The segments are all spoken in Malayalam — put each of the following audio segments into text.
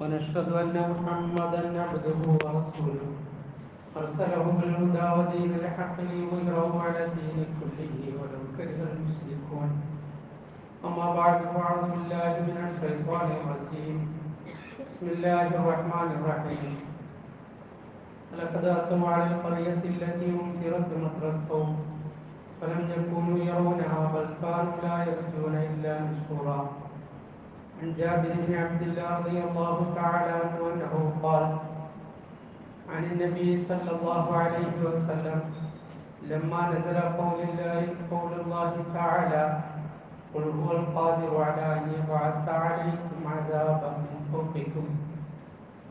ونشهد أن محمدا عبده ورسوله. أرسله بالهدى ودين الحق ليظهره على الدين كله ولو كره المشركون. أما بعد فأعوذ بالله من الشيطان الرجيم. بسم الله الرحمن الرحيم. لقد أتوا على القرية التي أمطرت مطر الصوم فلم يكونوا يرونها بل كانوا لا يرجون إلا نشورا. عن جابر بن عبد الله رضي الله تعالى عنه أنه قال عن النبي صلى الله عليه وسلم لما نزل قول الله قول الله تعالى قل هو القادر على أن يبعث عليكم عذابا من فوقكم.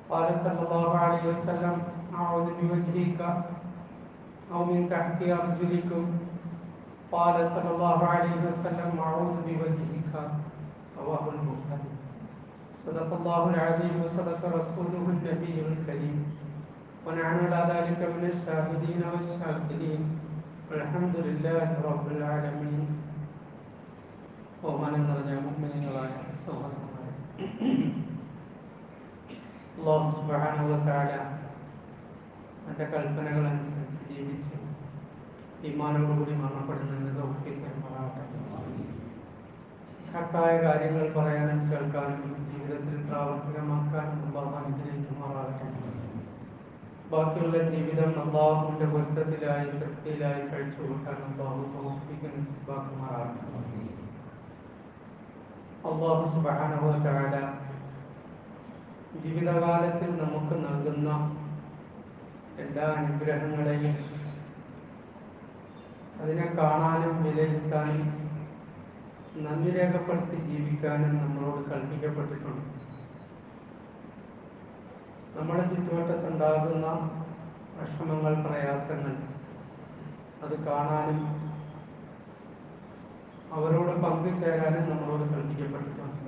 قال صلى الله عليه وسلم أعوذ بوجهك أو من تحت أرجلكم. قال صلى الله عليه وسلم أعوذ بوجهك. رواه البخاري صدق الله العظيم وصدق رسوله النبي الكريم ونحن على ذلك من الشاهدين والشاكرين والحمد لله رب العالمين ബഹുമാനം നിറഞ്ഞ മുമ്മിനികളായ സഹോദരന്മാരെ അള്ളാഹു സുബ്ഹാനഹു വ തആല എൻ്റെ കൽപ്പനകൾ അനുസരിച്ച് ജീവിച്ച് ഈമാനോടുകൂടി മരണപ്പെടുന്നതിന് തൗഫീഖ് തരുമാറാകട്ടെ ഹക്കായ കാര്യങ്ങൾ പറയാനും കേൾക്കാനും ജീവിതത്തിൽ പ്രാവർത്തികമാക്കാനും അള്ളാഹു അനുഗ്രഹിക്കുമാറാകട്ടെ. ബാക്കിയുള്ള ജീവിതം അള്ളാഹുവിന്റെ പൊരുത്തത്തിലായി തൃപ്തിയിലായി കഴിച്ചു കൂട്ടാൻ അള്ളാഹു തൗഫീഖ് നസീബാക്കുമാറാകട്ടെ. അള്ളാഹു സുബ്ഹാനഹു വ തആല ജീവിതകാലത്തിൽ നമുക്ക് നൽകുന്ന എല്ലാ അനുഗ്രഹങ്ങളെയും അതിനെ കാണാനും വിലയിരുത്താനും നന്ദി രേഖപ്പെടുത്തി ജീവിക്കാനും നമ്മളോട് കൽപ്പിക്കപ്പെട്ടിട്ടുണ്ട്. നമ്മുടെ ചുറ്റുവട്ടത്തുണ്ടാകുന്ന വിഷമങ്ങൾ പ്രയാസങ്ങൾ അത് കാണാനും അവരോട് പങ്കുചേരാനും നമ്മളോട് കൽപ്പിക്കപ്പെട്ടിട്ടുണ്ട്.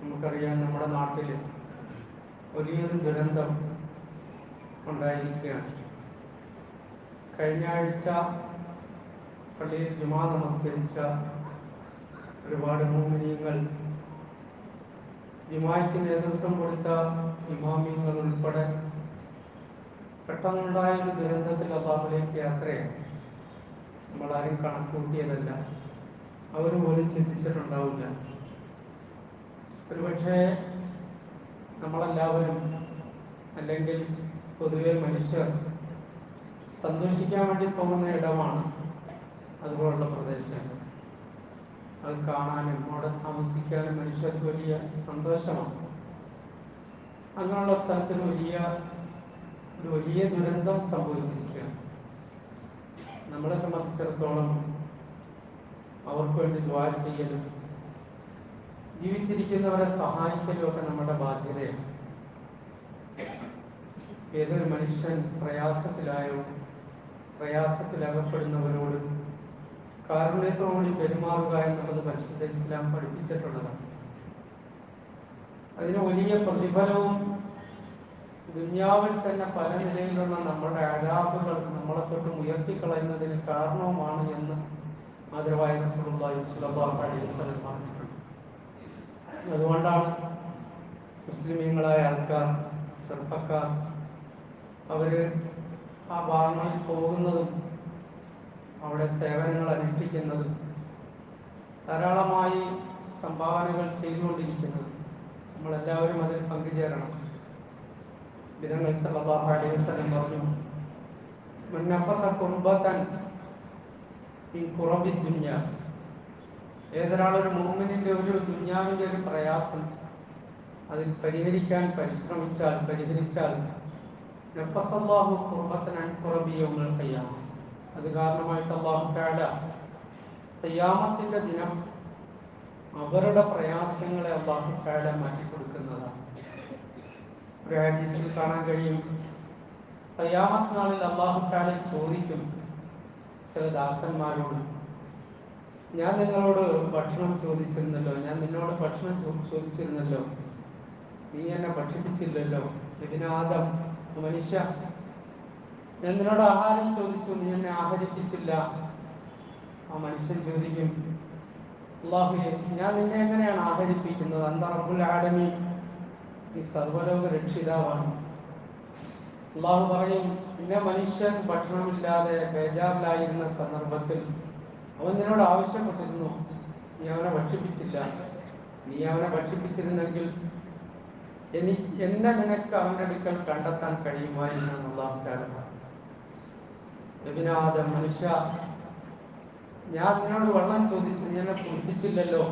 നമുക്കറിയാം നമ്മുടെ നാട്ടിൽ വലിയൊരു ദുരന്തം ഉണ്ടായിരിക്കുകയാണ്. കഴിഞ്ഞ ആഴ്ച പള്ളിയിൽ ജുമാ നമസ്കരിച്ച ഒരുപാട് മോമിനിയങ്ങൾ ജുമായ്ക്ക് നേതൃത്വം കൊടുത്ത ഇമാമിയങ്ങൾ ഉൾപ്പെടെ പെട്ടെന്നുണ്ടായ ഒരു ദുരന്തത്തിൽ അള്ളാഹുലേക്ക് യാത്രയാണ് നമ്മളാരും കണക്കൂട്ടിയതല്ല. അവർ പോലും ചിന്തിച്ചിട്ടുണ്ടാവില്ല. ഒരുപക്ഷെ നമ്മളെല്ലാവരും അല്ലെങ്കിൽ പൊതുവെ മനുഷ്യർ സന്തോഷിക്കാൻ വേണ്ടി പോകുന്ന ഇടമാണ് അതുപോലുള്ള പ്രദേശങ്ങൾ. അത് കാണാനും അവിടെ താമസിക്കാനും മനുഷ്യർക്ക് വലിയ സന്തോഷമാണ്. അങ്ങനെയുള്ള സ്ഥലത്തിൽ വലിയ ഒരു വലിയ ദുരന്തം സംഭവിച്ചിരിക്കുകയാണ്. നമ്മളെ സംബന്ധിച്ചിടത്തോളം അവർക്ക് വേണ്ടി ദ്വാ ചെയ്യലും ജീവിച്ചിരിക്കുന്നവരെ സഹായിക്കലും ഒക്കെ നമ്മുടെ ബാധ്യതയാണ്. ഏതൊരു മനുഷ്യൻ പ്രയാസത്തിലായോ പ്രയാസത്തിലകപ്പെടുന്നവരോട് കാരുണ്യത്തോടുകൂടി പെരുമാറുക എന്നുള്ളത് പരിശുദ്ധ ഇസ്ലാം പഠിപ്പിച്ചിട്ടുള്ളതാണ്. അതിന് വലിയ പ്രതിഫലവും ദുന്യാവിൽ തന്നെ പല നിലയിലുള്ള നമ്മുടെ അഴാബുകൾ നമ്മളെ തൊട്ട് ഉയർത്തിക്കളയുന്നതിന് കാരണവുമാണ് എന്ന് മധുരവായ പറഞ്ഞിട്ടുണ്ട്. അതുകൊണ്ടാണ് മുസ്ലിമീങ്ങളായ ആൾക്കാർ ചെറുപ്പക്കാർ അവർ ആ ഭാഗങ്ങളിൽ പോകുന്നതും അവിടെ സേവനങ്ങൾ അനുഷ്ഠിക്കുന്നതും ധാരാളമായി സംഭാവനകൾ ചെയ്തുകൊണ്ടിരിക്കുന്നത് നമ്മളെല്ലാവരും അതിൽ പങ്കുചേരണം. ദിനങ്ങൾ സല്ലല്ലാഹു അലൈഹി വസല്ലം പറഞ്ഞു മുന്നപ്പസ കുർബതൻ ഈ കുറബി ദുന്യ. ഏതൊരാളൊരു മൂമിനിന്റെ ഒരു ദുന്യാവിന്റെ ഒരു പ്രയാസം അതിൽ പരിഹരിക്കാൻ പരിശ്രമിച്ചാൽ പരിഹരിച്ചാൽ നഫസല്ലാഹു കുർബത്തൻ കുറബിയങ്ങൾ കയ്യാമ അത് കാരണമായിട്ട് അള്ളാഹു താല കയ്യാമത്തിന്റെ ദിനം അവരുടെ പ്രയാസങ്ങളെ അള്ളാഹു താല മാറ്റിക്കൊടുക്കുന്നതാണ് ഒരു ഹാദീസിൽ കാണാൻ കഴിയും. തയ്യാമത്ത് നാളിൽ അള്ളാഹു താല ചോദിക്കും ചില ദാസന്മാരോട് ഞാൻ നിങ്ങളോട് ഭക്ഷണം ചോദിച്ചിരുന്നല്ലോ ഞാൻ നിന്നോട് ഭക്ഷണം ചോദിച്ചിരുന്നല്ലോ നീ എന്നെ ഭക്ഷിപ്പിച്ചില്ലല്ലോ ഇതിനാദം മനുഷ്യ ഞാൻ നിന്നോട് ആഹാരം ചോദിച്ചു നീ എന്നെ ആഹരിപ്പിച്ചില്ല ആ മനുഷ്യൻ ചോദിക്കും "ആ, ഞാൻ നിന്നെ എങ്ങനെയാണ് ആഹരിപ്പിക്കുന്നത് അന്ത റബ്ബുൽ ആലമീൻ നീ എന്നെ ഭക്ഷിപ്പിച്ചില്ലല്ലോ ഇതിനാദം മനുഷ്യ ഞാൻ നിന്നോട് ആഹാരം ചോദിച്ചു നീ എന്നെ ആഹരിപ്പിച്ചില്ല ആ മനുഷ്യൻ ചോദിക്കും അള്ളാഹു ഞാൻ നിന്നെ എങ്ങനെയാണ് ആഹരിപ്പിക്കുന്നത് അന്ത റബ്ബുൽ ആലമീൻ. ഈ സർവലോക രക്ഷിതാവാണ്. അള്ളാഹു പറയും പിന്നെ മനുഷ്യൻ ഭക്ഷണമില്ലാതെ ബേജാറിലായിരുന്ന സന്ദർഭത്തിൽ അവൻ നിന്നോട് ആവശ്യപ്പെട്ടിരുന്നു. നീ അവനെ ഭക്ഷിപ്പിച്ചില്ല. നീ അവനെ ഭക്ഷിപ്പിച്ചിരുന്നെങ്കിൽ എനി എന്നെ നിനക്ക് അവന്റെ അടുക്കൽ കണ്ടെത്താൻ കഴിയുമായിരുന്നു അള്ളാഹു താല രവിനാഥ മനുഷ്യ. ഞാൻ നിന്നോട് വെള്ളം ചോദിച്ചു എന്നെ കുടിപ്പിച്ചില്ലല്ലോ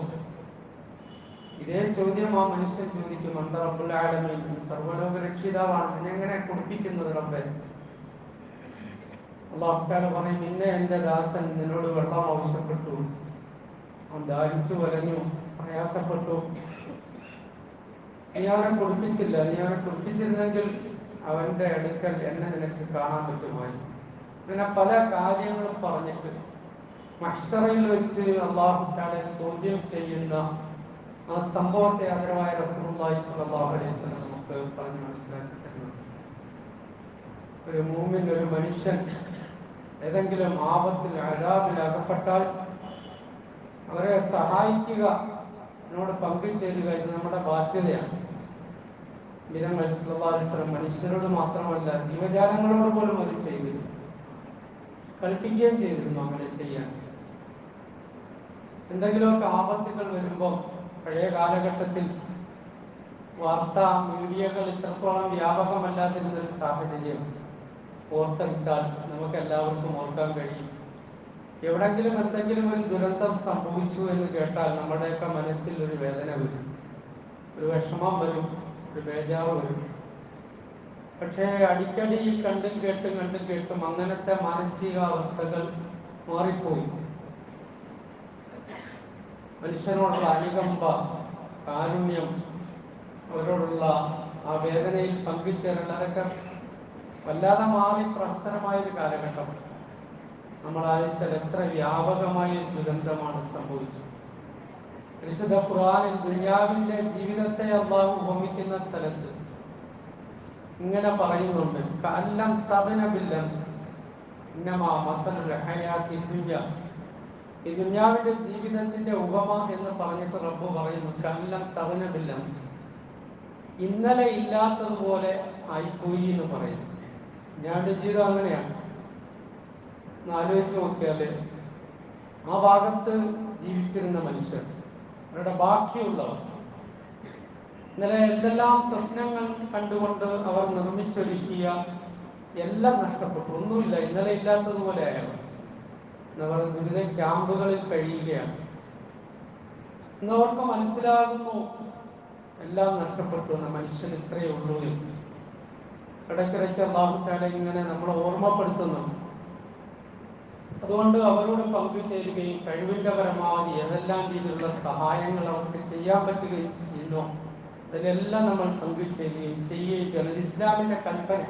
ഇതേ ചോദ്യം ആ മനുഷ്യൻ ചോദിക്കും. അന്തറബുലാലമീൻ സർവലോക നിന്നെ എങ്ങനെ കുടിപ്പിക്കുന്നത് റബ്ബെ? അള്ളാഹുക്കാല പറയും പിന്നെ എന്റെ ദാസൻ നിന്നോട് വെള്ളം ആവശ്യപ്പെട്ടു. അവൻ ദാഹിച്ചു വലഞ്ഞു പ്രയാസപ്പെട്ടു. നീ അവനെ കുടിപ്പിച്ചില്ല നീ അവനെ കുടിപ്പിച്ചിരുന്നെങ്കിൽ അവന്റെ അടുക്കൽ എന്നെ നിനക്ക് കാണാൻ പറ്റുമായി അങ്ങനെ പല കാര്യങ്ങളും പറഞ്ഞിട്ട് മഷറയിൽ വെച്ച് അള്ളാഹുക്കാലെ ചോദ്യം ചെയ്യുന്ന ആ സംഭവത്തെ ആദരവായ റസൂലുള്ളാഹി സ്വല്ലല്ലാഹു അലൈഹി വസല്ലം നമുക്ക് പറഞ്ഞ് മനസ്സിലാക്കി ഒരു മൂമിൻ ഒരു മനുഷ്യൻ ഏതെങ്കിലും ആപത്തിൽ അതാബിൽ അകപ്പെട്ടാൽ അവരെ സഹായിക്കുക എന്നോട് പങ്കുചേരുക ഇത് നമ്മുടെ ബാധ്യതയാണ്. അലൈഹി വസല്ലം മനുഷ്യരോട് മാത്രമല്ല ജീവജാലങ്ങളോട് പോലും അത് ചെയ്തിരുന്നു കൽപ്പിക്കുകയും ചെയ്തിരുന്നു അങ്ങനെ ചെയ്യാൻ. എന്തെങ്കിലുമൊക്കെ ആപത്തുകൾ വരുമ്പോൾ പഴയ കാലഘട്ടത്തിൽ വാർത്ത മീഡിയകൾ ഇത്രത്തോളം വ്യാപകമല്ലാതിരുന്ന ഒരു സാഹചര്യം ഓർത്തെടുത്താൽ നമുക്ക് എല്ലാവർക്കും ഓർക്കാൻ കഴിയും. എവിടെങ്കിലും എന്തെങ്കിലും ഒരു ദുരന്തം സംഭവിച്ചു എന്ന് കേട്ടാൽ നമ്മുടെയൊക്കെ മനസ്സിൽ ഒരു വേദന വരും. ഒരു വിഷമം വരും ഒരു ബേജാവ് വരും. പക്ഷേ അടിക്കടി കണ്ടും കേട്ടും കണ്ടും കേട്ടും അങ്ങനത്തെ മാനസികാവസ്ഥകൾ മാറിപ്പോയി. മനുഷ്യനോടുള്ള അനുകമ്പ കാരുണ്യം അവരോടുള്ള ആ വേദനയിൽ പങ്കുചേരൽ അതൊക്കെ വല്ലാതെ മാറി പ്രസരമായ ഒരു കാലഘട്ടം. നമ്മൾ ആലോചിച്ചാൽ എത്ര വ്യാപകമായ ദുരന്തമാണ് സംഭവിച്ചത്. പരിശുദ്ധ ഖുർആനിൽ ദുനിയാവിന്റെ ജീവിതത്തെ അള്ളാഹു ഹോമിക്കുന്ന സ്ഥലത്ത് ഇങ്ങനെ പറയുന്നുണ്ട്. കല്ലം തവന ബില്ലംസ് ഈ ദുനിയാവിന്റെ ജീവിതത്തിന്റെ ഉപമ എന്ന് പറഞ്ഞിട്ട് റബ്ബ് പറയുന്നു കല്ലം തവന ബില്ലംസ് ഇന്നലെ ഇല്ലാത്തതുപോലെ ആയിപ്പോയി എന്ന് പറയുന്നു ഞാൻ ജീവിതം അങ്ങനെയാണ് ആലോചിച്ച് നോക്കിയാൽ ആ ഭാഗത്ത് ജീവിച്ചിരുന്ന മനുഷ്യർ അവരുടെ ബാക്കിയുള്ളവർ ഇന്നലെ എന്തെല്ലാം സ്വപ്നങ്ങൾ കണ്ടുകൊണ്ട് അവർ നിർമ്മിച്ചൊരുക്കിയ എല്ലാം നഷ്ടപ്പെട്ടു. ഒന്നുമില്ല ഇന്നലെ ഇല്ലാത്തതുപോലെ ആയവർ അവർ ദുരിത ക്യാമ്പുകളിൽ കഴിയുകയാണ്. ഇന്നവർക്ക് മനസ്സിലാകുന്നു എല്ലാം നഷ്ടപ്പെട്ടു എന്ന മനുഷ്യൻ ഇത്രയേ ഉള്ളൂ എന്ന്. ഇടയ്ക്കിടയ്ക്ക് അള്ളാഹുക്കാലെ ഇങ്ങനെ നമ്മളെ ഓർമ്മപ്പെടുത്തുന്നു അതുകൊണ്ട് അവരോട് പങ്കുചേരുകയും കഴിവിന്റെ പരമാവധി ഏതെല്ലാം രീതിയിലുള്ള സഹായങ്ങൾ അവർക്ക് ചെയ്യാൻ പറ്റുകയും ചെയ്യുന്നു. അതിലെല്ലാം നമ്മൾ പങ്കുചേരുകയും ചെയ്യുകയും ചെയ്യണം. ഇത് ഇസ്ലാമിന്റെ കൽപ്പന.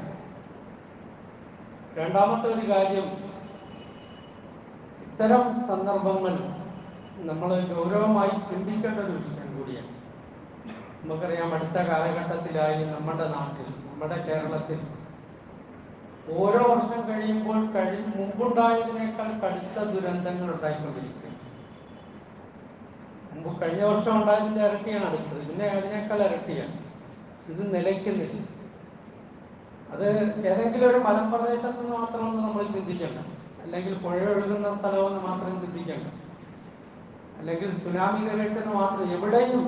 രണ്ടാമത്തെ ഒരു കാര്യം ഇത്തരം സന്ദർഭങ്ങൾ നമ്മൾ ഗൗരവമായി ചിന്തിക്കേണ്ട ഒരു വിഷയം കൂടിയാണ്. നമുക്കറിയാം അടുത്ത കാലഘട്ടത്തിലായി നമ്മുടെ നാട്ടിൽ നമ്മുടെ കേരളത്തിൽ ഓരോ വർഷം കഴിയുമ്പോൾ കഴി മുമ്പുണ്ടായതിനേക്കാൾ കടുത്ത ദുരന്തങ്ങൾ ഉണ്ടായിക്കൊണ്ടിരിക്കുക മുമ്പ് കഴിഞ്ഞ വർഷം ഉണ്ടായതിന്റെ ഇരട്ടിയാണ് അടുത്തത് പിന്നെ അതിനേക്കാൾ ഇരട്ടിയാണ്. ഇത് നിലയ്ക്കുന്നില്ല. അത് ഏതെങ്കിലും ഒരു മലമ്പ്രദേശത്ത് നിന്ന് നമ്മൾ ചിന്തിക്കേണ്ട. അല്ലെങ്കിൽ പുഴ ഒഴുകുന്ന സ്ഥലമെന്ന് മാത്രം ചിന്തിക്കണം അല്ലെങ്കിൽ സുനാമി കയറിട്ടെന്ന് മാത്രം എവിടെയും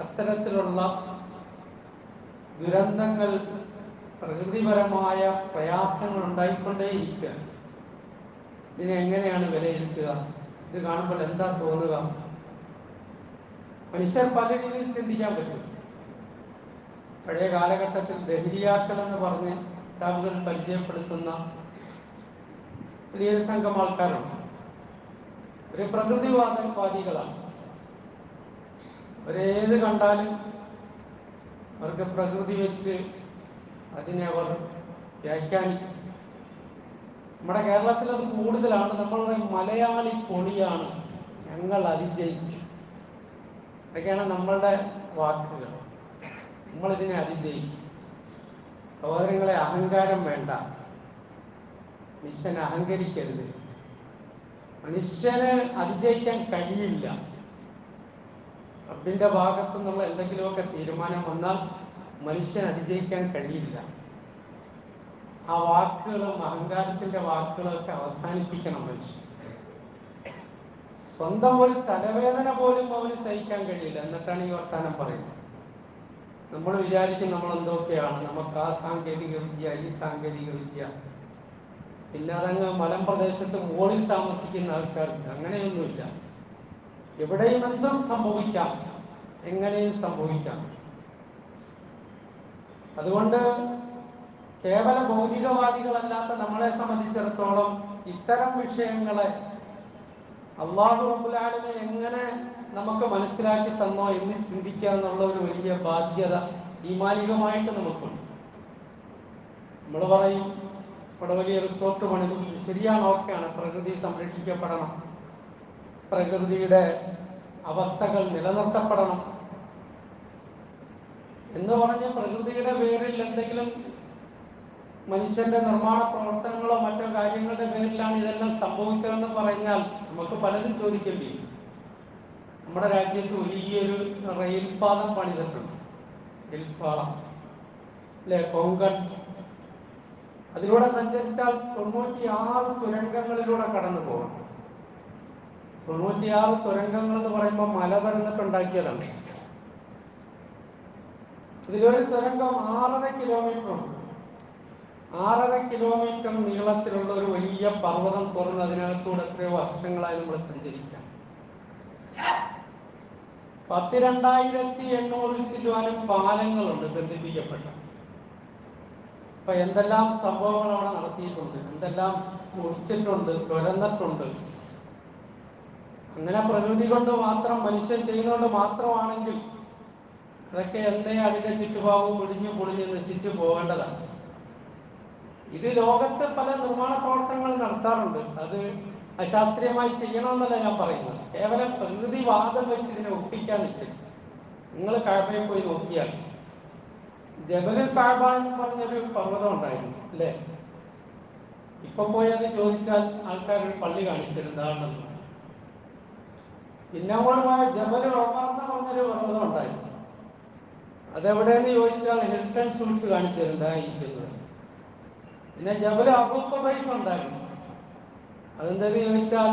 അത്തരത്തിലുള്ള ദുരന്തങ്ങൾ പ്രകൃതിപരമായ പ്രയാസങ്ങൾ ഉണ്ടായിക്കൊണ്ടേയിരിക്കുക. ഇതിനെ എങ്ങനെയാണ് വിലയിരുത്തുക? ഇത് കാണുമ്പോൾ എന്താ തോന്നുക? മനുഷ്യർ പല രീതിയിൽ ചിന്തിക്കാൻ പറ്റും. പഴയ കാലഘട്ടത്തിൽ ദഹരിയാക്കൾ എന്ന് പറഞ്ഞ് കിതാബുകൾ പരിചയപ്പെടുത്തുന്ന വലിയൊരു സംഘം ആൾക്കാരുണ്ട്. ഒരു പ്രകൃതിവാദവാദികളാണ് അവരേത് കണ്ടാലും അവർക്ക് പ്രകൃതി വെച്ച് അതിനെ അവർ വ്യാഖ്യാനിക്കും. നമ്മുടെ കേരളത്തിൽ അത് കൂടുതലാണ്. നമ്മളുടെ മലയാളി പൊളിയാണ് ഞങ്ങൾ അതിജയിക്കും. ഇതൊക്കെയാണ് നമ്മളുടെ വാക്കുകൾ. നമ്മളിതിനെ അതിജയിക്കും. സഹോദരങ്ങളെ അഹങ്കാരം വേണ്ട. മനുഷ്യൻ അഹങ്കരിക്കരുത്. മനുഷ്യന് അതിജയിക്കാൻ കഴിയില്ല. റബ്ബിന്റെ ഭാഗത്തു നിന്നുള്ള എന്തെങ്കിലുമൊക്കെ തീരുമാനം വന്നാൽ മനുഷ്യൻ അതിജയിക്കാൻ കഴിയില്ല. ആ വാക്കുകളും അഹങ്കാരത്തിന്റെ വാക്കുകളൊക്കെ അവസാനിപ്പിക്കണം മനുഷ്യൻ. സ്വന്തം ഒരു തലവേദന പോലും അവന് സഹിക്കാൻ കഴിയില്ല. എന്നിട്ടാണ് ഈ വർത്താനം പറയുന്നത്. നമ്മൾ വിചാരിക്കും നമ്മൾ എന്തൊക്കെയാണ്? നമുക്ക് ആ സാങ്കേതിക വിദ്യ ഈ സാങ്കേതിക വിദ്യ. പിന്നെ അതങ്ങ് മലമ്പ്രദേശത്ത് മുകളിൽ താമസിക്കുന്ന ആൾക്കാർക്ക് അങ്ങനെയൊന്നുമില്ല. എവിടെയും എന്തും സംഭവിക്കാം. എങ്ങനെയും സംഭവിക്കാം. അതുകൊണ്ട് കേവല ഭൗതികവാദികളല്ലാത്ത നമ്മളെ സംബന്ധിച്ചിടത്തോളം ഇത്തരം വിഷയങ്ങളെ അള്ളാഹു റബുലാലിനെ എങ്ങനെ നമുക്ക് മനസ്സിലാക്കി തന്നോ എന്ന് ചിന്തിക്കുക എന്നുള്ള ഒരു വലിയ ബാധ്യത ഈമാനികമായിട്ട് നമുക്കുണ്ട്. നമ്മൾ പറയും ഇവിടെ വലിയ റിസോർട്ട് പണിതും ശരിയാണ് ഓക്കെയാണ്. പ്രകൃതി സംരക്ഷിക്കപ്പെടണം. പ്രകൃതിയുടെ അവസ്ഥകൾ നിലനിർത്തപ്പെടണം. എന്ന് പറഞ്ഞ് പ്രകൃതിയുടെ പേരിൽ എന്തെങ്കിലും മനുഷ്യന്റെ നിർമ്മാണ പ്രവർത്തനങ്ങളോ മറ്റോ കാര്യങ്ങളുടെ പേരിലാണ് ഇതെല്ലാം സംഭവിച്ചതെന്ന് പറഞ്ഞാൽ നമുക്ക് പലതും ചോദിക്കേണ്ടി നമ്മുടെ രാജ്യത്ത് വലിയൊരു റെയിൽപാതം പണിതിട്ടുണ്ട്. റെയിൽപാളം അല്ലെ? കൊങ്കൺ. അതിലൂടെ സഞ്ചരിച്ചാൽ തൊണ്ണൂറ്റിയാറ് തുരങ്കങ്ങളിലൂടെ കടന്നു പോകണം. തൊണ്ണൂറ്റിയാറ് തുരങ്കങ്ങൾ എന്ന് പറയുമ്പോൾ മല പരന്നിട്ടുണ്ടാക്കിയതാണ് ഇതിലൊരു തുരങ്കം ആറര കിലോമീറ്റർ ഉണ്ട്. ആറര കിലോമീറ്റർ നീളത്തിലുള്ള ഒരു വലിയ പർവതം തുറന്ന് അതിനകത്തൂടെ എത്രയോ വർഷങ്ങളായി നമ്മൾ സഞ്ചരിക്കാം. പത്തിരണ്ടായിരത്തി എണ്ണൂറിൽ ചുറ്റുവാനും പാലങ്ങളുണ്ട് ബന്ധിപ്പിക്കപ്പെട്ട. അപ്പൊ എന്തെല്ലാം സംഭവങ്ങൾ അവിടെ നടത്തിയിട്ടുണ്ട്? എന്തെല്ലാം മുറിച്ചിട്ടുണ്ട് തുരന്നിട്ടുണ്ട്? അങ്ങനെ പ്രകൃതി കൊണ്ട് മാത്രം മനുഷ്യൻ ചെയ്യുന്നതുകൊണ്ട് മാത്രമാണെങ്കിൽ അതൊക്കെ എന്തേ അതിന്റെ ചുറ്റുഭാഗവും ഇടിഞ്ഞു പൊളിഞ്ഞ് നശിച്ചു പോകേണ്ടതാണ്. ഇത് ലോകത്തെ പല നിർമ്മാണ പ്രവർത്തനങ്ങൾ നടത്താറുണ്ട്. അത് അശാസ്ത്രീയമായി ചെയ്യണമെന്നല്ല ഞാൻ പറയുന്നത്. കേവലം പ്രകൃതിവാദം വെച്ച് ഇതിനെ ഒപ്പിക്കാൻ നിൽക്കും. നിങ്ങൾ കാഴ്ചയിൽ പോയി നോക്കിയാൽ ജബലുൽ കാഴ്ബ എന്ന് പറഞ്ഞൊരു പർവതം ഉണ്ടായിരുന്നു അല്ലേ? ഇപ്പൊ പോയി അത് ചോദിച്ചാൽ ആൾക്കാർ ഒരു പള്ളി കാണിച്ചിരുന്നതാണ് പിന്നെ അങ്ങോട്ട് പോയ എന്ന് പറഞ്ഞൊരു പർവതം ഉണ്ടായിരുന്നു. അതെവിടെയെന്ന് ചോദിച്ചാൽ ഹിൽട്ടൺ ഷൂട്ട്സ് കാണിച്ചു തരുന്നതായിരിക്കുന്നത് പിന്നെ ജബൽ അബൂക്കബൈസ് ഉണ്ടായിരുന്നു. അതെന്തെന്ന് ചോദിച്ചാൽ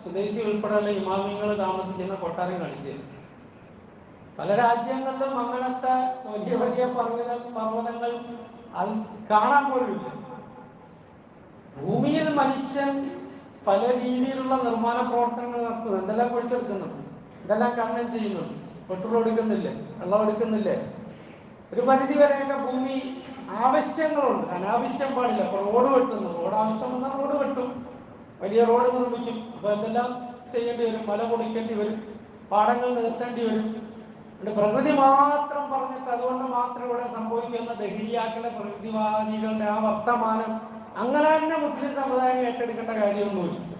സ്വദേശി ഉൾപ്പെടെയുള്ള ഇമാമിങ്ങൾ താമസിക്കുന്ന കൊട്ടാരം കാണിച്ചു. പല രാജ്യങ്ങളിലും അങ്ങനത്തെ വലിയ വലിയ പർവത പർവതങ്ങൾ അത് കാണാൻ പോലുമില്ല. ഭൂമിയിൽ മനുഷ്യൻ പല രീതിയിലുള്ള നിർമ്മാണ പ്രവർത്തനങ്ങൾ നടത്തുന്നു. എന്തെല്ലാം കുഴിച്ചെടുക്കുന്നുണ്ട്? ഇതെല്ലാം ഖനനം ചെയ്യുന്നുണ്ട്? പെട്രോൾ എടുക്കുന്നില്ലേ? വെള്ളം എടുക്കുന്നില്ലേ? ഒരു പരിധി വരെയൊക്കെ ഭൂമി ആവശ്യങ്ങളുണ്ട്. അനാവശ്യം പാടില്ല. അപ്പൊ റോഡ് വെട്ടുന്നു. റോഡ് ആവശ്യം വന്നാൽ റോഡ് വെട്ടും. വലിയ റോഡ് നിർമ്മിക്കും. അപ്പൊ എന്തെല്ലാം ചെയ്യേണ്ടി വരും. മല പൊളിക്കേണ്ടി വരും. പാടങ്ങൾ നിർത്തേണ്ടി വരും. അതുകൊണ്ട് പ്രകൃതി മാത്രം പറഞ്ഞിട്ട് അതുകൊണ്ട് മാത്രം ഇവിടെ സംഭവിക്കുന്ന ദഹിരിയാക്കളുടെ പ്രകൃതിവാദികളുടെ ആ വർത്തമാനം അങ്ങനെ തന്നെ മുസ്ലിം സമുദായം ഏറ്റെടുക്കേണ്ട കാര്യമൊന്നുമില്ല.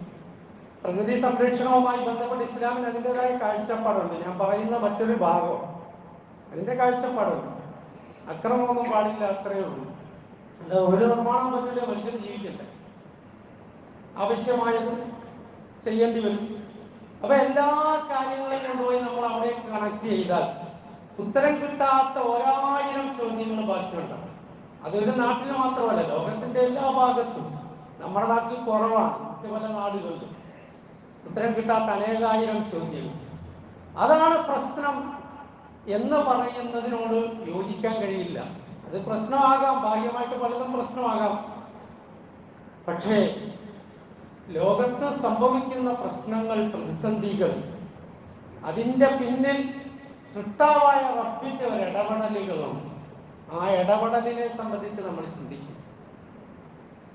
പ്രകൃതി സംരക്ഷണവുമായി ബന്ധപ്പെട്ട് ഇസ്ലാമിന് അതിന്റെതായ കാഴ്ചപ്പാടുണ്ട്. ഞാൻ പറയുന്ന മറ്റൊരു ഭാഗം. അതിന്റെ കാഴ്ചപ്പാടുണ്ട്. അക്രമമൊന്നും പാടില്ല അത്രയേ ഉള്ളൂ. ഒരു നിർമ്മാണം പറ്റില്ല മനുഷ്യൻ ജീവിക്കട്ടെ. ആവശ്യമായത് ചെയ്യേണ്ടി വരും. അപ്പൊ എല്ലാ കാര്യങ്ങളും കൊണ്ടുപോയി നമ്മൾ അവിടെ കണക്ട് ചെയ്താൽ ഉത്തരം കിട്ടാത്ത ഒരായിരം ചോദ്യങ്ങൾ ബാക്കിയുണ്ട് അതൊരു നാട്ടിൽ മാത്രമല്ല ലോകത്തിന്റെ എല്ലാ ഭാഗത്തും. നമ്മുടെ നാട്ടിൽ കുറവാണ് മറ്റു പല നാടുകളിലും. ഉത്തരം കിട്ടാത്ത അനേകായിരം ചോദ്യങ്ങൾ. അതാണ് പ്രശ്നം എന്ന് പറയുന്നതിനോട് യോജിക്കാൻ കഴിയില്ല. അത് പ്രശ്നമാകാം ഭാഗ്യമായിട്ട് പലതും പ്രശ്നമാകാം. പക്ഷേ ലോകത്ത് സംഭവിക്കുന്ന പ്രശ്നങ്ങൾ പ്രതിസന്ധികൾ അതിന്റെ പിന്നിൽ സൃഷ്ടാവായ റബ്ബിന്റെ ഒരു ഇടപെടലുകളുണ്ട് ആ ഇടപെടലിനെ സംബന്ധിച്ച് നമ്മൾ ചിന്തിക്കും.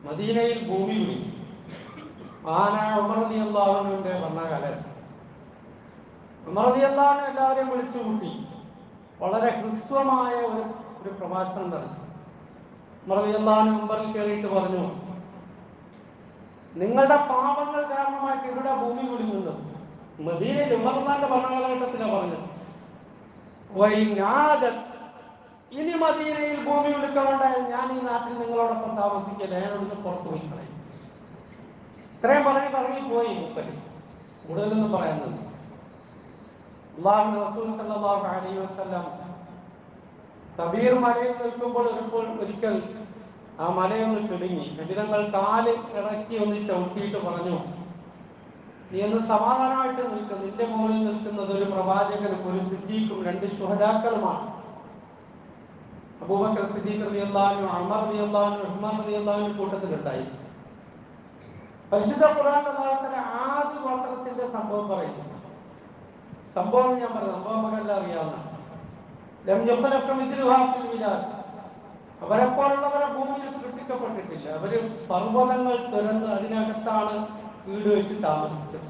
മദീനയിൽ ഭൂമി വിളി ആന ഉമറതി അള്ളാഹുവിന്റെ കാലം അള്ളാഹുവിനെ എല്ലാവരെയും വിളിച്ചു കൂട്ടി വളരെ ഹ്രസ്വമായ ഒരു ഒരു പ്രഭാഷണം നടത്തി. അള്ളാഹുവിന് മുമ്പറിൽ കയറിയിട്ട് പറഞ്ഞു നിങ്ങളുടെ പാപങ്ങൾ കാരണമായിട്ട് ഇവിടെ ഭൂമി കുലുങ്ങുന്നത് മദീനയിൽ ഉമർന്നാന്റെ ഭരണകാലഘട്ടത്തിലാണ് പറഞ്ഞത്. വൈനാഗത്ത് ഇനി മദീനയിൽ ഭൂമി ഉടുക്കമുണ്ടായാൽ ഞാൻ ഈ നാട്ടിൽ നിങ്ങളോടൊപ്പം താമസിക്കില്ല ഇവിടുന്ന് പുറത്തു പോയി കളയും. ഇത്രയും പറഞ്ഞിട്ട് ഇറങ്ങിപ്പോയി മുപ്പര്. കൂടുതലൊന്നും പറയാൻ നിന്നു അള്ളാഹു റസൂൽ സല്ലല്ലാഹു അലൈഹി വസല്ലം തബീർ മലയിൽ നിൽക്കുമ്പോൾ ഇപ്പോൾ ഒരിക്കൽ ആ മലയൊന്ന് കിടുങ്ങി നബിതങ്ങൾ കാൽ ഇറക്കി ഒന്ന് ചവിട്ടിയിട്ട് പറഞ്ഞു നീ ഒന്ന് സമാധാനമായിട്ട് നിൽക്കും. നിന്റെ മുകളിൽ നിൽക്കുന്നത് ഒരു പ്രവാചകനും ഒരു സിദ്ദീഖും രണ്ട് ശുഹദാക്കളുമാണ്. അബൂബക്കർ സിദ്ദീഖ് റളിയല്ലാഹു അമർ റളിയല്ലാഹു ഉസ്മാൻ റളിയല്ലാഹു കൂട്ടത്തിലുണ്ടായി. പരിശുദ്ധ ഖുർആൻ അല്ലാഹുവിന്റെ ആദ്യ ഗോത്രത്തിന്റെ സംഭവം പറയുന്നു. സംഭവം ഞാൻ പറഞ്ഞു സംഭവം നമുക്കെല്ലാം അറിയാവുന്ന ബിലാദ് അവരെപ്പോലുള്ളവരെ ഭൂമിയിൽ സൃഷ്ടിക്കപ്പെട്ടിട്ടില്ല. അവർ പർവതങ്ങൾ തുരന്ന് അതിനകത്താണ് വീട് വെച്ച് താമസിച്ചത്.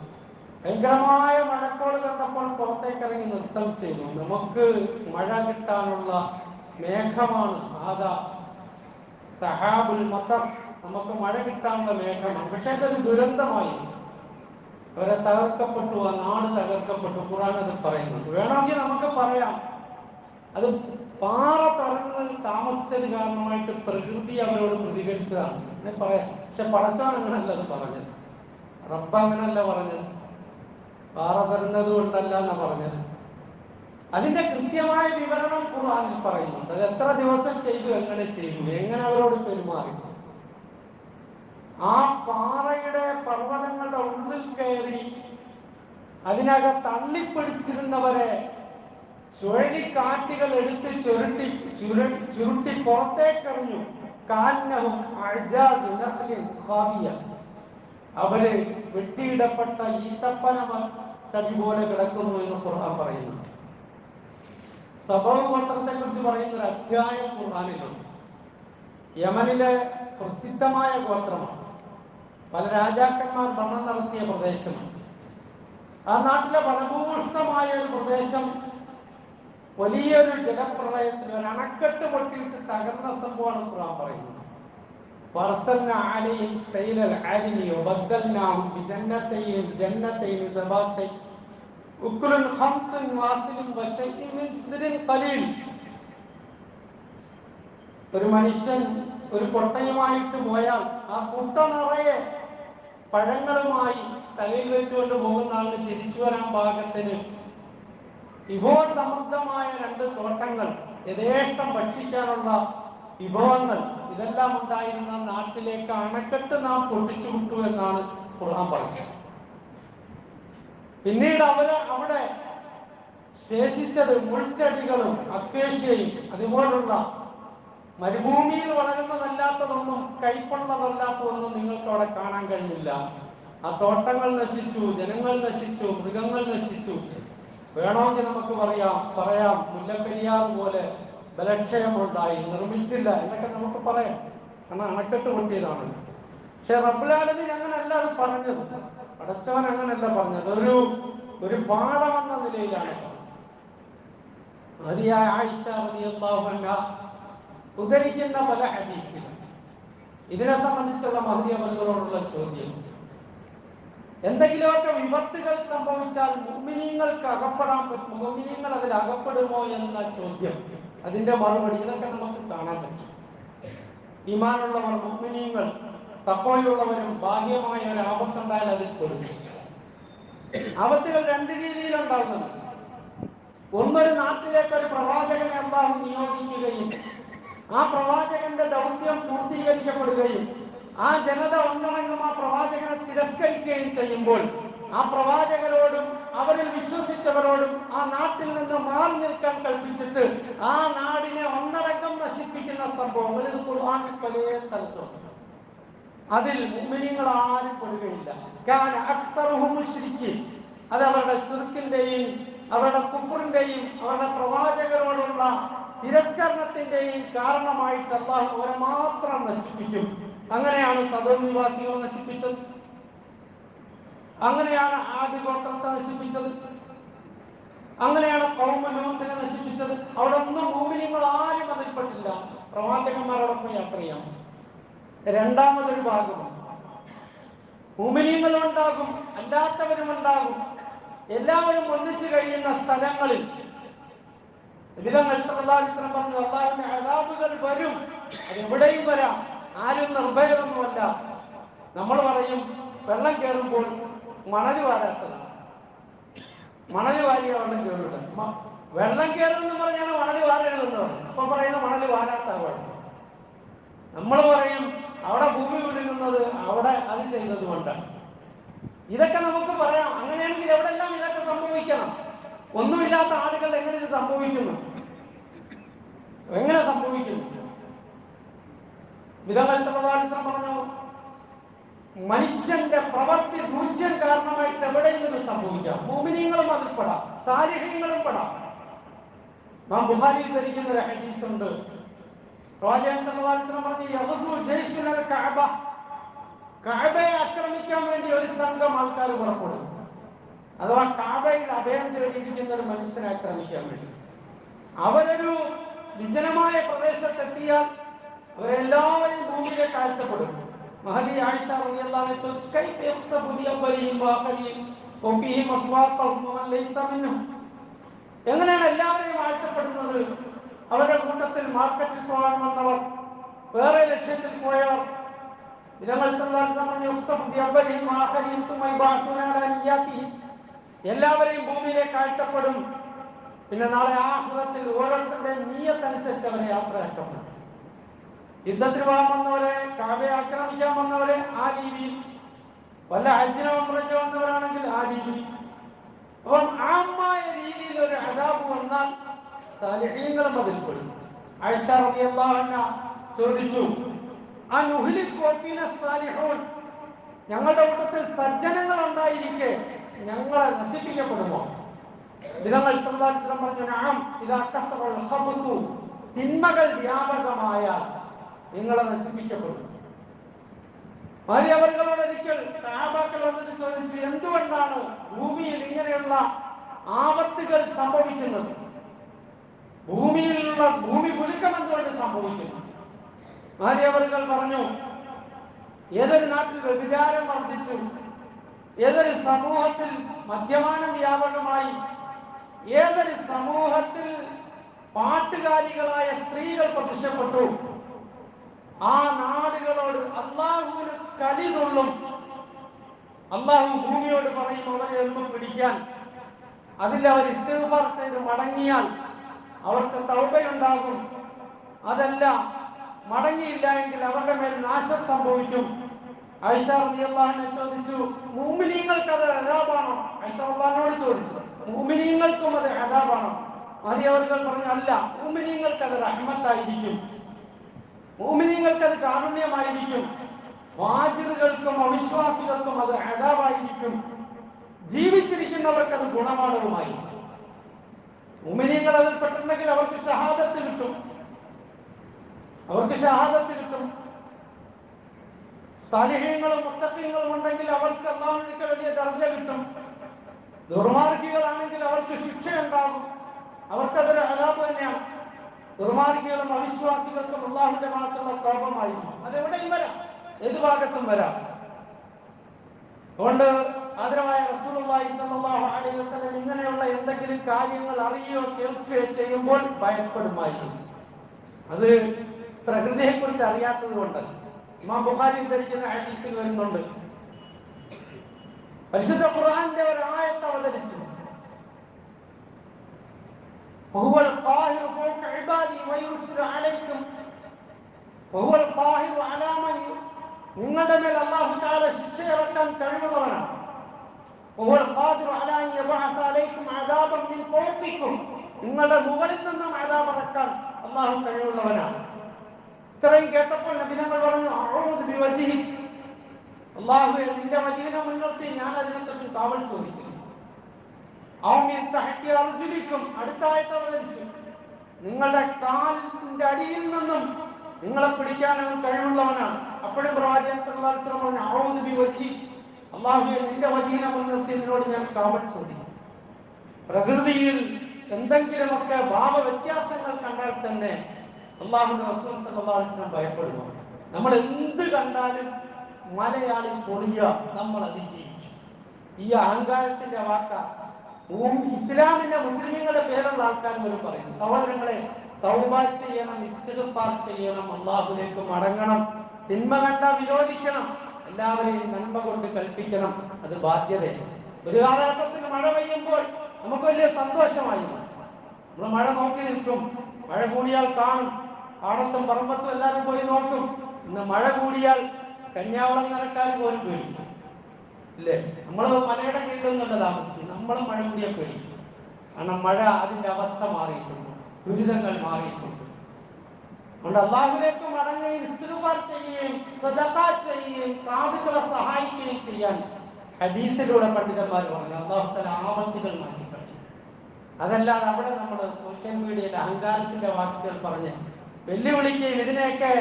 ഭയങ്കരമായ മഴക്കോൾ കണ്ടപ്പോൾ പുറത്തേക്ക് ഇറങ്ങി നൃത്തം ചെയ്തു നമുക്ക് മഴ കിട്ടാനുള്ള മേഘമാണ് ആദാ. സഹാബുൽ മത്തർ നമുക്ക് മഴ കിട്ടാനുള്ള മേഘമാണ്. പക്ഷെ അതൊരു ദുരന്തമായി. അവരെ തകർക്കപ്പെട്ടു ആ നാട് തകർക്കപ്പെട്ടു ഖുറാൻ അത് പറയുന്നുണ്ട് വേണമെങ്കിൽ നമുക്ക് പറയാം. അത് പാറ തറങ്ങുന്നതിൽ താമസിച്ചത് കാരണമായിട്ട് പ്രകൃതി അവരോട് പ്രതികരിച്ചതാണ്. പറയാം. പക്ഷെ പടച്ചാൻ അങ്ങനല്ല അത് പറഞ്ഞത്. റബ്ബ് അങ്ങനല്ല പറഞ്ഞത്. പാറ തരുന്നത് കൊണ്ടല്ല എന്നാ പറഞ്ഞത്. അതിന്റെ കൃത്യമായ വിവരണം ഖുർആനിൽ പറയുന്നുണ്ട്. അത് എത്ര ദിവസം ചെയ്തു എങ്ങനെ ചെയ്തു എങ്ങനെ അവരോട് പെരുമാറി. ആ പാറയുടെ പർവതങ്ങളുടെ ഉള്ളിൽ കയറി അതിനകത്ത് തള്ളിപ്പിടിച്ചിരുന്നവരെ ചുഴലിക്കാറ്റുകൾ എടുത്ത് ചുരുട്ടി ചുരു ചുരുട്ടി പുറത്തേക്കെറിഞ്ഞു. കാന്നവും. അവർ വെട്ടിയിടപ്പെട്ട ഈത്തപ്പന തടി പോലെ കിടക്കുന്നു എന്ന് ഖുർആൻ പറയുന്നു. സബവ് പട്ടണത്തെ കുറിച്ച് പറയുന്ന ഒരു അധ്യായം ഖുർആാനിലുണ്ട്. യമനിലെ പ്രസിദ്ധമായ ഗോത്രമാണ്. പല രാജാക്കന്മാർ ഭരണം നടത്തിയ പ്രദേശമാണ് ആ നാട്ടിലെ ഫലഭൂഷ്ടമായ ഒരു പ്രദേശം വലിയൊരു ജലപ്രളയത്തിൽ ഒരു അണക്കെട്ട് പൊട്ടിയിട്ട് തകർന്ന സംഭവമാണ് ഖുർആൻ പറയുന്നത് وارسلنا عليهم سيل العلم وبدلناهم بجنتين جنتين ذواتي أكل خمط واصل وشيء من سدر قليل ഒരു മനുഷ്യൻ ഒരു കൊട്ടയുമായിട്ട് പോയാൽ ആ കുട്ട നിറയെ പഴങ്ങളുമായി തലയിൽ വെച്ചുകൊണ്ട് പോകുന്ന ആളിന് തിരിച്ചു വരാൻ പാകത്തിന് വിഭവസമൃദ്ധമായ രണ്ട് തോട്ടങ്ങൾ യഥേഷ്ടം ഭക്ഷിക്കാനുള്ള വിഭവങ്ങൾ ഇതെല്ലാം ഉണ്ടായിരുന്ന നാട്ടിലേക്ക് അണക്കെട്ട് നാം പൊട്ടിച്ചു വിട്ടു എന്നാണ് ഖുർആൻ പറഞ്ഞത് പിന്നീട് അവർ അവിടെ ശേഷിച്ചത് മുൾച്ചെടികളും അക്കേഷ്യയും അതുപോലുള്ള മരുഭൂമിയിൽ വളരുന്നതല്ലാത്തതൊന്നും കൈപ്പുള്ളതല്ലാത്തതൊന്നും നിങ്ങൾക്ക് അവിടെ കാണാൻ കഴിഞ്ഞില്ല. ആ തോട്ടങ്ങൾ നശിച്ചു ജനങ്ങൾ നശിച്ചു മൃഗങ്ങൾ നശിച്ചു. വേണമെങ്കിൽ നമുക്ക് പറയാം പറയാം മുല്ലപ്പെരിയാർ പോലെ ബലക്ഷയമുണ്ടായി നിർമ്മിച്ചില്ല എന്നൊക്കെ നമുക്ക് പറയാം. കാരണം അണക്കെട്ട് പൊട്ടിയതാണ്. പക്ഷെ റബ്ബുലാലമീൻ അങ്ങനല്ല അത് പറഞ്ഞത്. പടച്ചവൻ അങ്ങനല്ല പറഞ്ഞത്. ഒരു ഒരു പാഠമെന്ന നിലയിലാണ്. ആയിഷ റളിയല്ലാഹു അൻഹ ഉദ്ധരിക്കുന്ന പല ഹദീസുകൾ ഇതിനെ സംബന്ധിച്ചുള്ള മഹദിയമനുകളോടുള്ള ചോദ്യം. എന്തെങ്കിലുമൊക്കെ വിപത്തുകൾ സംഭവിച്ചാൽ മുഗ്മിനീങ്ങൾക്ക് അകപ്പെടാൻ പറ്റും മുഗ്മിനീങ്ങൾ അതിൽ അകപ്പെടുമോ എന്ന ചോദ്യം. അതിന്റെ മറുപടി ഇതൊക്കെ നമുക്ക് കാണാൻ പറ്റും. ഇമാനുള്ളവർ മുഗ്മിനീങ്ങൾ തപ്പോയുള്ളവരും ബാഹ്യമായ ഒരു ആപത്തുണ്ടായാൽ അതിൽ പെടും. ആപത്തുകൾ രണ്ട് രീതിയിലുണ്ടാകുന്നത് ഒന്നൊരു നാട്ടിലേക്ക് ഒരു പ്രവാചകനെ എന്താണ് നിയോഗിക്കുകയും ആ പ്രവാചകന്റെ ദൗത്യം പൂർത്തീകരിക്കപ്പെടുകയും ആ ജനത ഒന്നടങ്കം ആ പ്രവാചകനെ തിരസ്കരിക്കുകയും ചെയ്യുമ്പോൾ ആ പ്രവാചകരോടും അവരിൽ വിശ്വസിച്ചവരോടും ആ നാട്ടിൽ നിന്ന് മാറി നിൽക്കാൻ കൽപ്പിച്ചിട്ട് ആ നാടിനെ ഒന്നടങ്കം നശിപ്പിക്കുന്ന സംഭവങ്ങൾ ഇത് ഖുർആനിൽ പല സ്ഥലത്തുണ്ട്. അതിൽ മുഅ്മിനീങ്ങൾ ആരും പെടുകയില്ല. അത് അവരുടെ ശിർക്കിന്റെയും അവരുടെ കുഫറിന്റെയും അവരുടെ പ്രവാചകരോടുള്ള തിരസ്കരണത്തിന്റെയും കാരണമായിട്ട് അള്ളാഹു അവരെ മാത്രം നശിപ്പിക്കും. അങ്ങനെയാണ് സദോം നിവാസികളെ നശിപ്പിച്ചത്. അങ്ങനെയാണ് ആദ്യ ഗോത്രത്തെ നശിപ്പിച്ചത്. അങ്ങനെയാണ് കൗമലൂത്തിനെ നശിപ്പിച്ചത്. അവിടെ ഒന്നും ഭൂമിനിങ്ങൾ ആരും അതിൽപ്പെട്ടില്ല പ്രവാചകന്മാരോടൊപ്പം യാത്ര ചെയ്യാം. രണ്ടാമതൊരു ഭാഗം. ഭൂമിനിയങ്ങളും ഉണ്ടാകും അല്ലാത്തവരും ഉണ്ടാകും എല്ലാവരും ഒന്നിച്ചു കഴിയുന്ന സ്ഥലങ്ങളിൽ വിധങ്ങൾ പറഞ്ഞു അള്ളാഹുവിന്റെ അതാബുകൾ വരും. അത് വരാം. ആരും നിർഭയമൊന്നുമല്ല നമ്മൾ പറയും വെള്ളം കയറുമ്പോൾ മണൽ വാരാത്തതാണ്. മണൽ വാരിയ വെള്ളം കയറില്ല വെള്ളം കയറുമെന്ന് പറഞ്ഞാണ് മണൽ വാരണമെന്ന് പറഞ്ഞു. അപ്പൊ പറയുന്ന മണൽ വാരാത്ത നമ്മൾ പറയും അവിടെ ഭൂമി വിടുന്നത് അവിടെ അത് ചെയ്യുന്നത് കൊണ്ടാണ്. ഇതൊക്കെ നമുക്ക് പറയാം. അങ്ങനെയാണെങ്കിൽ എവിടെല്ലാം ഇതൊക്കെ സംഭവിക്കണം? ഒന്നുമില്ലാത്ത ആളുകൾ എങ്ങനെ ഇത് സംഭവിക്കുന്നു? എങ്ങനെ സംഭവിക്കുന്നു? വിധങ്ങൾ പറഞ്ഞു മനുഷ്യന്റെ പ്രവൃത്തി ദൂഷ്യം കാരണമായിട്ട് എവിടെയും ഇത് സംഭവിക്കാം? ഭൂമിനിയങ്ങളും അതിൽ പെടാം സാരിഹ്യങ്ങളും പെടാം. നാം ബുഹാരിയിൽ ധരിക്കുന്ന ഒരു ഹദീസ് ഉണ്ട്. പറഞ്ഞു കഅബ. കഅബയെ ആക്രമിക്കാൻ വേണ്ടി ഒരു സംഘം ആൾക്കാർ പുറപ്പെടും അഥവാ കാബയിൽ അഭയം തേടിയിരിക്കുന്ന ഒരു മനുഷ്യനെ ആക്രമിക്കാൻ വേണ്ടി അവരൊരു വിജനമായ പ്രദേശത്തെത്തിയാൽ അവരെല്ലാവരും ഭൂമിയിലേക്ക് താഴ്ത്തപ്പെടും മഹദി ആയിഷ റളിയല്ലാഹു ചോദിച്ചു കൈഫ യഖ്സബു ബിഅവലിഹിം വആഖിരിഹിം വഫീഹിം എങ്ങനെയാണ് എല്ലാവരെയും ആഴ്ത്തപ്പെടുന്നത്? അവരുടെ കൂട്ടത്തിൽ മാർക്കറ്റിൽ പോകാൻ വന്നവർ വേറെ ലക്ഷ്യത്തിൽ പോയവർ. ഇതങ്ങൾ എല്ലാവരെയും ഭൂമിയിലേക്ക് ആഴ്ത്തപ്പെടും പിന്നെ നാളെ ആഹ്ലത്തിൽ ഓരോരുത്തരുടെ നീയത്തനുസരിച്ച് അവരെ യാത്രയാക്കപ്പെടും യുദ്ധത്തിന് പോകാൻ വന്നവരെ കാവ്യ ആക്രമിക്കാൻ വന്നവരെ ആ രീതിയിൽ വല്ല അജിനവും കുറഞ്ഞു വന്നവരാണെങ്കിൽ ആ രീതിയിൽ. അപ്പം ആമായ രീതിയിൽ ഒരു അതാബ് വന്നാൽ സാലിഹ്യങ്ങളും അതിൽ പെടും. ആയിഷ ചോദിച്ചു അനുഹ്ലിക്കു ഫീന സാലിഹൂൻ? ഞങ്ങളുടെ കൂട്ടത്തിൽ സജ്ജനങ്ങൾ ഉണ്ടായിരിക്കെ ഞങ്ങളെ നശിപ്പിക്കപ്പെടുമോ? ദിനങ്ങൾ സല്ലല്ലാഹു പറഞ്ഞു കസറൽ ഖബ്തു തിന്മകൾ വ്യാപകമായ നിങ്ങളെ നശിപ്പിക്കപ്പെടും. അവർകളോട് ഒരിക്കൽ സഹാബാക്കൾ വന്നിട്ട് ചോദിച്ചു എന്തുകൊണ്ടാണ് ഭൂമിയിൽ ഇങ്ങനെയുള്ള ആപത്തുകൾ സംഭവിക്കുന്നത്? ഭൂമിയിലുള്ള ഭൂമി കുലുക്കം എന്തുകൊണ്ട് സംഭവിക്കുന്നു? മാറി അവരുകൾ പറഞ്ഞു ഏതൊരു നാട്ടിൽ വ്യഭിചാരം വർദ്ധിച്ചു ഏതൊരു സമൂഹത്തിൽ മദ്യപാനം വ്യാപകമായി ഏതൊരു സമൂഹത്തിൽ പാട്ടുകാരികളായ സ്ത്രീകൾ പ്രത്യക്ഷപ്പെട്ടു ആ നാടുകളോട് അള്ളാഹുവിന് കലി തുള്ളും. അള്ളാഹു ഭൂമിയോട് പറയും അവരെ ഒന്നും പിടിക്കാൻ. അതിൽ അവർ ഇസ്തിഫാർ ചെയ്ത് മടങ്ങിയാൽ അവർക്ക് തൗബയുണ്ടാകും. അതല്ല മടങ്ങിയില്ല എങ്കിൽ അവരുടെ മേൽ നാശം സംഭവിക്കും. റളിയല്ലാഹുവിനെ ചോദിച്ചു മൂമിനീങ്ങൾക്ക് അത് ഐഷ റളിയല്ലാഹുവിനോട് ചോദിച്ചു മൂമിനീങ്ങൾക്കും അത് അതാപാണോ മതി പറഞ്ഞു അല്ല മൂമിനീങ്ങൾക്ക് അത് റഹ്മത്തായിരിക്കും. മൂമിനീങ്ങൾക്ക് അത് കാരുണ്യമായിരിക്കും. വാജിറുകൾക്കും അവിശ്വാസികൾക്കും അത് അതാവായിരിക്കും ജീവിച്ചിരിക്കുന്നവർക്ക് അത് ഗുണമാണവുമായി മൂമിനീങ്ങൾ അതിൽ പെട്ടിട്ടുണ്ടെങ്കിൽ അവർക്ക് ഷഹാദത്ത് കിട്ടും. അവർക്ക് ഷഹാദത്ത് കിട്ടും. സാലിഹ്യങ്ങളും മുത്തക്കങ്ങളും ഉണ്ടെങ്കിൽ അവർക്ക് അള്ളാഹുവിനൊക്കെ വലിയ ദർജ കിട്ടും. ദുർമാർഗികളാണെങ്കിൽ അവർക്ക് ശിക്ഷ ഉണ്ടാകും അവർക്കതൊരു അലാബ് തന്നെയാണ്. ദുർമാർഗികളും അവിശ്വാസികൾക്കും അള്ളാഹുവിന്റെ ഭാഗത്തുള്ള കോപമായിരിക്കും. അതെവിടെയും വരാം. ഏത് ഭാഗത്തും വരാം. അതുകൊണ്ട് ആദരവായ റസൂലുള്ളാഹി സ്വല്ലല്ലാഹു അലൈഹി വസല്ലം ഇങ്ങനെയുള്ള എന്തെങ്കിലും കാര്യങ്ങൾ അറിയുകയോ കേൾക്കുകയോ ചെയ്യുമ്പോൾ ഭയപ്പെടുമായിരുന്നു. അത് പ്രകൃതിയെക്കുറിച്ച് അറിയാത്തത് കൊണ്ട് ഇമാം ബുഖാരി ഉദ്ധരിക്കുന്ന ഹദീസിൽ വരുന്നുണ്ട് പരിശുദ്ധ ഖുർആന്റെ ഒരു ആയത്ത് അവതരിച്ചു وهو القاهر فوق عباده ويرسل عليكم وهو القاهر على من നിങ്ങളുടെ മേൽ അല്ലാഹു തആല ശിക്ഷ ഇറക്കാൻ കഴിവുള്ളവനാണ് وهو القادر على ان يبعث عليكم عذابا من فوقكم നിങ്ങളുടെ മുകളിൽ നിന്നും അതാബ് ഇറക്കാൻ അല്ലാഹു കഴിവുള്ളവനാണ് ഇത്രയും കേട്ടപ്പോൾ നബിതങ്ങൾ പറഞ്ഞു അള്ളാഹു നിന്റെ വജീനെ മുൻനിർത്തി ഞാൻ അതിനെക്കുറിച്ച് കാവൽ ചോദിക്കുന്നു അർജുലിക്കും അടുത്ത ആയത്ത് നിങ്ങളുടെ കാലിന്റെ അടിയിൽ നിന്നും നിങ്ങളെ പിടിക്കാൻ അവൻ കഴിവുള്ളവനാണ്. അപ്പോഴും പ്രവാചകൻ സല്ലല്ലാഹു അലൈഹി വസല്ലം ബി ബിവജ്ഹി അല്ലാഹുവേ നിന്റെ വജീനെ മുൻനിർത്തി നിന്നോട് ഞാൻ കാവൽ ചോദിക്കുന്നു പ്രകൃതിയിൽ എന്തെങ്കിലുമൊക്കെ ഭാവ വ്യത്യാസങ്ങൾ കണ്ടാൽ തന്നെ അള്ളാഹുന്റെ റസൂൽ സല്ലാസ്ലാം ഭയപ്പെടുന്നു. നമ്മൾ എന്ത് കണ്ടാലും മലയാളി പൊളിയ നമ്മൾ അതിജീവിക്കും. ഈ അഹങ്കാരത്തിന്റെ വാക്ക ഇസ്ലാമിന്റെ മുസ്ലിങ്ങളുടെ പേരുള്ള ആൾക്കാർ പോലും പറയും സഹോദരങ്ങളെ തൗബ ചെയ്യണം ഇസ്തിഗ്ഫാർ ചെയ്യണം അള്ളാഹുലേക്ക് മടങ്ങണം തിന്മ കണ്ട വിരോധിക്കണം എല്ലാവരെയും നന്മ കൊണ്ട് കൽപ്പിക്കണം അത് ബാധ്യതയാണ്. ഒരു കാലഘട്ടത്തിൽ മഴ പെയ്യുമ്പോൾ നമുക്ക് വലിയ സന്തോഷമായിരുന്നു. നമ്മൾ മഴ നോക്കി നിൽക്കും മഴ കൂടിയാൽ കാണും. പാടത്തും പറമ്പത്തും എല്ലാവരും പോയി നോക്കും. ഇന്ന് മഴ കൂടിയാൽ കന്യാവളം നിറക്കാൻ പോലും പേടിക്കും ഇല്ലേ? നമ്മൾ മലയുടെ കീഴിലൊന്നുമല്ല താമസിക്കും നമ്മൾ മഴ കൂടിയാൽ പേടിക്കും. കാരണം മഴ അതിന്റെ അവസ്ഥ മാറിയിട്ടുണ്ട്. ദുരിതങ്ങൾ മാറിയിട്ടുണ്ട്. അതുകൊണ്ട് അള്ളാഹുലേക്ക് മടങ്ങുകയും ഇസ്തിഗ്ഫാർ ചെയ്യുകയും സദഖ ചെയ്യുകയും സാധുക്കളെ സഹായിക്കുകയും ചെയ്യാൻ ഹദീസിലൂടെ പണ്ഡിതന്മാർ പറഞ്ഞു. അള്ളാഹു തല ആപത്തുകൾ മാറ്റിക്കളയും. അതല്ലാതെ അവിടെ നമ്മൾ സോഷ്യൽ മീഡിയയിലെ അഹങ്കാരത്തിന്റെ വാക്കുകൾ പറഞ്ഞ് വെല്ലുവിളിക്കുകയും ഇതിനെയൊക്കെ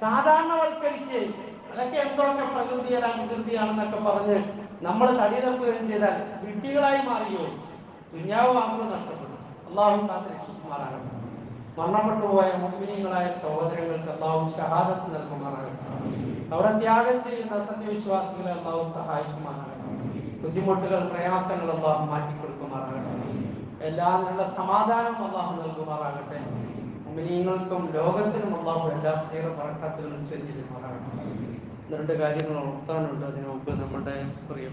സാധാരണവൽക്കരിക്കുകയും അതൊക്കെ എന്തൊക്കെ പ്രകൃതിയുടെ വികൃതിയാണെന്നൊക്കെ പറഞ്ഞ് നമ്മൾ തടി തപ്പുകയും ചെയ്താൽ വിട്ടികളായി മാറിയോ? ദുഞ്ഞാവ് മാത്രം നഷ്ടപ്പെടും. അള്ളാഹു കാത്ത് രക്ഷിക്കുമാറാകട്ടെ. മരണപ്പെട്ടു പോയ മുഗ്മിനികളായ സഹോദരങ്ങൾക്ക് അള്ളാഹു ഷഹാദത്ത് നൽകുമാറാകട്ടെ. അവിടെ ത്യാഗം ചെയ്യുന്ന സത്യവിശ്വാസികളെ അള്ളാഹു സഹായിക്കുമാറാകട്ടെ. ബുദ്ധിമുട്ടുകൾ പ്രയാസങ്ങൾ അള്ളാഹു മാറ്റിക്കൊടുക്കുമാറാകട്ടെ. എല്ലാത്തിനുള്ള സമാധാനം അള്ളാഹു നൽകുമാറാകട്ടെ. മുഗ്മിനീങ്ങൾക്കും ലോകത്തിനും അള്ളാഹു എല്ലാ ഹൈറ പറക്കത്തുകളും ചെല്ലിരുമാറാകട്ടെ രണ്ട് കാര്യങ്ങൾ ഓർത്താനുണ്ട് അതിനു മുമ്പ് നമ്മുടെ പ്രിയ.